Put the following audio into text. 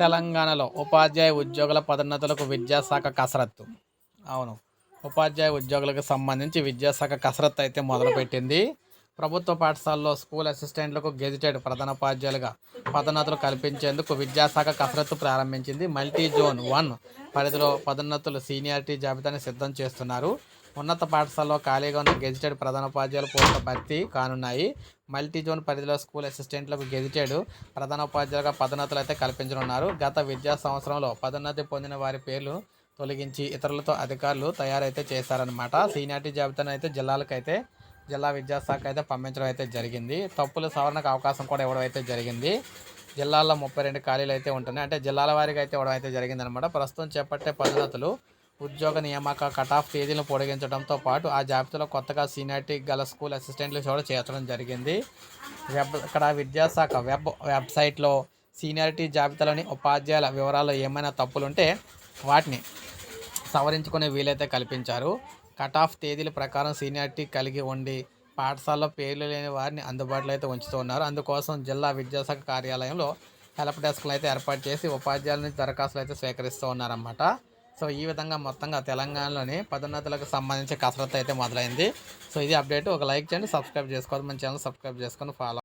తెలంగాణలో ఉపాధ్యాయ ఉద్యోగుల పదోన్నతులకు విద్యాశాఖ కసరత్తు. అవును. ఉపాధ్యాయ ఉద్యోగులకు సంబంధించి విద్యాశాఖ కసరత్తు అయితే మొదలుపెట్టింది. ప్రభుత్వ పాఠశాలలో స్కూల్ అసిస్టెంట్లకు గెజిటెడ్ ప్రధానోపాధ్యాయులుగా పదోన్నతులు కల్పించేందుకు విద్యాశాఖ కసరత్తు ప్రారంభించింది. మల్టీ జోన్ వన్ పరిధిలో పదోన్నతులు సీనియారిటీ జాబితాని సిద్ధం చేస్తున్నారు. ఉన్నత పాఠశాలలో ఖాళీగా ఉన్న గెజిటెడ్ ప్రధానోపాధ్యాయుల పోస్టుల భర్తీ కానున్నాయి. మల్టీ జోన్ పరిధిలో స్కూల్ అసిస్టెంట్లకు గెజిటెడ్ ప్రధానోపాధ్యాయులుగా పదోన్నతులు అయితే కల్పించనున్నారు. గత విద్యా సంవత్సరంలో పదోన్నతి పొందిన వారి పేర్లు తొలగించి ఇతరులతో అధికారులు తయారైతే చేశారనమాట సీనియారిటీ జాబితాను అయితే జిల్లాలకైతే జిల్లా విద్యాశాఖ అయితే పంపించడం అయితే జరిగింది. తప్పులు సవరణకు అవకాశం కూడా ఇవ్వడం అయితే జరిగింది. జిల్లాల్లో ముప్పై రెండు ఖాళీలు అయితే ఉంటున్నాయి. అంటే జిల్లాల వారీగా అయితే ఇవ్వడం అయితే జరిగిందనమాట ప్రస్తుతం చేపట్టే పదోన్నతులు ఉద్యోగ నియామక కటాఫ్ తేదీలను పొడిగించడంతో పాటు ఆ జాబితాలో కొత్తగా సీనియారిటీ గల స్కూల్ అసిస్టెంట్లు కూడా చేర్చడం జరిగింది. వెబ్ ఇక్కడ విద్యాశాఖ వెబ్ వెబ్సైట్లో సీనియారిటీ జాబితాలోని ఉపాధ్యాయుల వివరాల్లో ఏమైనా తప్పులుంటే వాటిని సవరించుకునే వీలైతే కల్పించారు. కటాఫ్ తేదీల ప్రకారం సీనియారిటీ కలిగి ఉండి పాఠశాలలో పేర్లు లేని వారిని అందుబాటులో అయితే ఉంచుతూ ఉన్నారు అందుకోసం జిల్లా విద్యాశాఖ కార్యాలయంలో హెల్ప్ డెస్క్లు అయితే ఏర్పాటు చేసి ఉపాధ్యాయుల నుంచి దరఖాస్తులు అయితే స్వీకరిస్తూ ఉన్నారన్నమాట. సో ఈ విధంగా మొత్తంగా తెలంగాణలోని పదోన్నతులకు సంబంధించి కసరత్తు అయితే మొదలైంది. సో ఇది అప్డేట్. ఒక లైక్ చేయండి సబ్స్క్రైబ్ చేసుకోవాలి మన ఛానల్ సబ్స్క్రైబ్ చేసుకొని ఫాలో